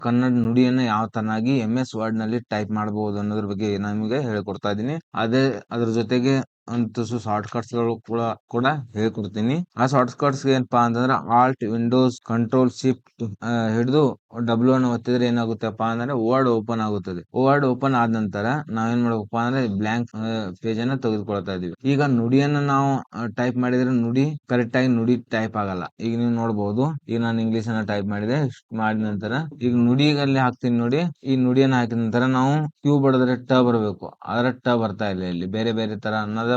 ಕನ್ನಡ ನುಡಿಯನ್ನ ಯಾವ ತನಾಗಿ ಎಂ ಎಸ್ ವರ್ಡ್ನಲ್ಲಿ ಟೈಪ್ ಮಾಡಬಹುದು ಅನ್ನೋದ್ರ ಬಗ್ಗೆ ನಿಮಗೆ ಹೇಳ್ಕೊಡ್ತಾ ಇದ್ದೀನಿ. ಅದೇ ಅದ್ರ ಜೊತೆಗೆ ಒಂದು ಶಾರ್ಟ್ ಕಟ್ಸ್ಗಳು ಕೂಡ ಕೂಡ ಹೇಳ್ಕೊಡ್ತೀನಿ. ಆ ಶಾರ್ಟ್ ಕಟ್ಸ್ ಏನಪ್ಪಾ ಅಂತಂದ್ರೆ ಆಲ್ಟ್ ವಿಂಡೋಸ್ ಕಂಟ್ರೋಲ್ ಶಿಫ್ಟ್ ಹಿಡಿದು ಡಬ್ಲ್ಯೂ ಅನ್ನು ಒತ್ತಿದ್ರೆ ಏನಾಗುತ್ತಪ್ಪ ಅಂದ್ರೆ ವರ್ಡ್ ಓಪನ್ ಆಗುತ್ತದೆ. ವರ್ಡ್ ಓಪನ್ ಆದ ನಂತರ ನಾವೇನ್ ಮಾಡ್ಬೇಕಪ್ಪ ಅಂದ್ರೆ ಬ್ಲಾಂಕ್ ಪೇಜ್ ಅನ್ನ ತೆಗೆದುಕೊಳ್ತಾ ಇದೀವಿ ಈಗ ನುಡಿಯನ್ನ ನಾವು ಟೈಪ್ ಮಾಡಿದ್ರೆ ನುಡಿ ಕರೆಕ್ಟ್ ಆಗಿ ನುಡಿ ಟೈಪ್ ಆಗಲ್ಲ. ಈಗ ನೀವು ನೋಡಬಹುದು ಈಗ ನಾನು ಇಂಗ್ಲಿಷ್ ಅನ್ನ ಟೈಪ್ ಮಾಡಿದೆ ಮಾಡಿದ ನಂತರ, ಈಗ ನುಡಿಗಲ್ಲಿ ಹಾಕ್ತೀನಿ ನೋಡಿ, ಈ ನುಡಿಯನ್ನ ಹಾಕಿದ ನಂತರ ನಾವು ಕ್ಯೂ ಬಡದ್ರೆ ಟ ಬರಬೇಕು. ಆದ್ರೆ ಟ ಬರ್ತಾ ಇಲ್ಲ ಇಲ್ಲಿ. ಬೇರೆ ಬೇರೆ ತರ ಅನ್ನೋದೇ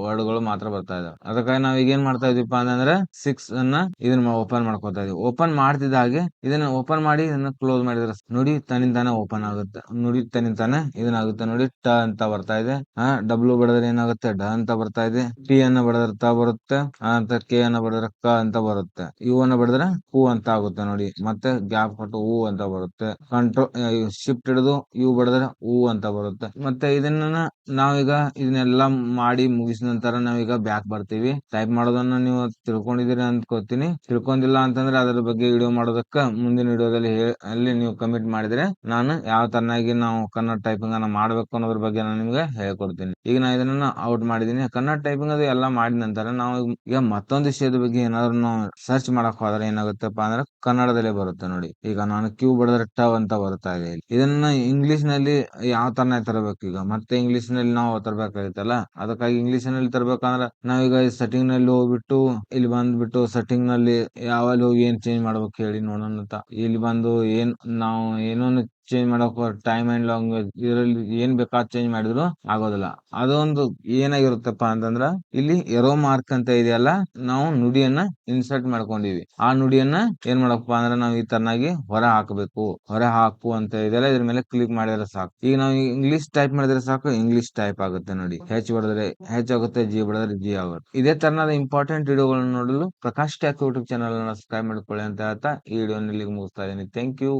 ವರ್ಡ್ಗಳು ಮಾತ್ರ ಬರ್ತಾ ಇದಾವೆ. ಅದಕ್ಕಾಗಿ ನಾವ್ ಈಗ ಏನ್ ಮಾಡ್ತಾ ಇದೀವಪ್ಪ ಅಂತಂದ್ರೆ ಸಿಕ್ಸ್ ಅನ್ನ ಇದನ್ನ ಓಪನ್ ಮಾಡ್ಕೊತಾ ಇದೀವಿ. ಓಪನ್ ಮಾಡ್ತಿದ್ದ ಹಾಗೆ ಇದನ್ನ ಓಪನ್ ಮಾಡಿ ಇದನ್ನ ಕ್ಲೋಸ್ ಮಾಡಿದ್ರೆ ನುಡಿ ತನ್ನಿಂದಾನೆ ಓಪನ್ ಆಗುತ್ತೆ. ನುಡಿ ತನ್ನಿಂದಾನೆ ಇದನ್ನ ಆಗುತ್ತೆ ನೋಡಿ ಟ ಅಂತ ಬರ್ತಾ ಇದೆ. ಆ ಡಬ್ಲ್ಯೂ ಬಡದ್ರೆ ಏನಾಗುತ್ತೆ? ಡ ಅಂತ ಬರ್ತಾ ಇದೆ. ಟಿ ಅನ್ನ ಬಡದ್ರೆ ತ ಬರುತ್ತೆ. ಅಂತ ಕೆ ಅನ್ನ ಬಡದ್ರೆ ಕ ಅಂತ ಬರುತ್ತೆ. ಯು ಅನ್ನ ಬಡದ್ರೆ ಹೂ ಅಂತ ಆಗುತ್ತೆ ನೋಡಿ. ಮತ್ತೆ ಗ್ಯಾಪ್ ಕೊಟ್ಟು ಹೂ ಅಂತ ಬರುತ್ತೆ. ಕಂಟ್ರೋಲ್ ಶಿಫ್ಟ್ ಹಿಡಿದು ಯು ಬಡದ್ರೆ ಹೂ ಅಂತ ಬರುತ್ತೆ. ಮತ್ತೆ ಇದನ್ನ ನಾವೀಗ ಇದನ್ನೆಲ್ಲ ಮಾಡಿ ಮುಗಿಸಿದ ನಂತರ ನಾವೀಗ ಬ್ಯಾಕ್ ಬರ್ತೀವಿ. ಟೈಪ್ ಮಾಡೋದನ್ನ ನೀವು ತಿಳ್ಕೊಂಡಿದ್ದೀರಿ ಅನ್ಕೋತೀನಿ ತಿಳ್ಕೊಂಡಿಲ್ಲ ಅಂತಂದ್ರೆ ಅದರ ಬಗ್ಗೆ ವಿಡಿಯೋ ಮಾಡೋದಕ್ಕ ಮುಂದಿನ ವಿಡಿಯೋದಲ್ಲಿ ಅಲ್ಲಿ ನೀವು ಕಮಿಟ್ ಮಾಡಿದ್ರೆ ನಾನು ಯಾವ ತರನಾಗಿ ನಾವು ಕನ್ನಡ ಟೈಪಿಂಗ್ ಅನ್ನ ಮಾಡ್ಬೇಕು ಅನ್ನೋದ್ರ ಬಗ್ಗೆ ನಾನು ನಿಮ್ಗೆ ಹೇಳ್ಕೊಡ್ತೀನಿ. ಈಗ ನಾ ಇದನ್ನ ಔಟ್ ಮಾಡಿದೀನಿ ಕನ್ನಡ ಟೈಪಿಂಗ್ ಅದು ಎಲ್ಲ ಮಾಡಿದ ನಂತರ ನಾವು ಈಗ ಮತ್ತೊಂದು ವಿಷಯದ ಬಗ್ಗೆ ಏನಾದ್ರು ನಾವು ಸರ್ಚ್ ಮಾಡಕ್ ಹೋದ್ರೆ ಏನಾಗುತ್ತಪ್ಪ ಅಂದ್ರೆ ಕನ್ನಡದಲ್ಲೇ ಬರುತ್ತೆ ನೋಡಿ. ಈಗ ನಾನು ಕ್ಯೂ ಬಡದ್ರೆ ಟವ್ ಅಂತ ಬರ್ತಾ ಇದೆ. ಇದನ್ನ ಇಂಗ್ಲಿಷ್ನಲ್ಲಿ ಯಾವ ತರನ ತರಬೇಕು ಈಗ? ಮತ್ತೆ ಇಂಗ್ಲಿಷ್ನಲ್ಲಿ ನಾವು ತರಬೇಕಾಗಿತ್ತಲ್ಲ? ಅದಕ್ಕಾಗಿ ಇಂಗ್ಲಿಷ್ ನಲ್ಲಿ ತರಬೇಕಂದ್ರೆ ನಾವೀಗ ಸೆಟ್ಟಿಂಗ್ನಲ್ಲಿ ಹೋಗ್ಬಿಟ್ಟು ಇಲ್ಲಿ ಬಂದ್ಬಿಟ್ಟು ಸೆಟ್ಟಿಂಗ್ನಲ್ಲಿ ಯಾವಲ್ಲಿ ಹೋಗಿ ಏನ್ ಚೇಂಜ್ ಮಾಡ್ಬೇಕು ಹೇಳಿ ನೋಡೋಣ ಅಂತ ಇಲ್ಲಿ ಬಂದು ಏನ್ ನಾವು ಏನೋ ಚೇಂಜ್ ಮಾಡಕ್ ಟೈಮ್ ಅಂಡ್ ಲಾಂಗ್ವೇಜ್ ಇದರಲ್ಲಿ ಏನ್ ಬೇಕಾದ್ ಚೇಂಜ್ ಮಾಡಿದ್ರು ಆಗೋದಿಲ್ಲ. ಅದೊಂದು ಏನಾಗಿರುತ್ತಪ್ಪ ಅಂತಂದ್ರ ಇಲ್ಲಿ ಎರೋ ಮಾರ್ಕ್ ಅಂತ ಇದೆಯಲ್ಲ, ನಾವು ನುಡಿಯನ್ನ ಇನ್ಸರ್ಟ್ ಮಾಡ್ಕೊಂಡಿವಿ. ಆ ನುಡಿಯನ್ನ ಏನ್ ಮಾಡಪ್ಪ ಅಂದ್ರೆ ನಾವು ಈ ತರನಾಗಿ ಹೊರ ಹಾಕಬೇಕು. ಹೊರ ಹಾಕು ಅಂತ ಇದೆಯಲ್ಲ ಇದ್ರ ಮೇಲೆ ಕ್ಲಿಕ್ ಮಾಡಿದ್ರೆ ಸಾಕು. ಈಗ ನಾವು ಇಂಗ್ಲಿಷ್ ಟೈಪ್ ಮಾಡಿದ್ರೆ ಸಾಕು ಇಂಗ್ಲಿಷ್ ಟೈಪ್ ಆಗುತ್ತೆ ನೋಡಿ. ಹೆಚ್ ಬಡದ್ರೆ ಹೆಚ್ ಆಗುತ್ತೆ ಜಿ ಬಡದ್ರೆ ಜಿ ಆಗುತ್ತೆ. ಇದೇ ತರನಾದ ಇಂಪಾರ್ಟೆಂಟ್ ವಿಡಿಯೋಗಳನ್ನ ನೋಡಲು ಪ್ರಕಾಶ್ ಟ್ಯಾಕ್ ಯೂಟ್ಯೂಬ್ ಚಾನಲ್ ಅನ್ನು ಸಬ್ಸ್ಕ್ರೈಬ್ ಮಾಡ್ಕೊಳ್ಳಿ ಅಂತ ಹೇಳ್ತಾ ಈ ವಿಡಿಯೋ ಇಲ್ಲಿಗೆ ಮುಗಿಸ್ತಾ ಇದೀನಿ ಥ್ಯಾಂಕ್ ಯು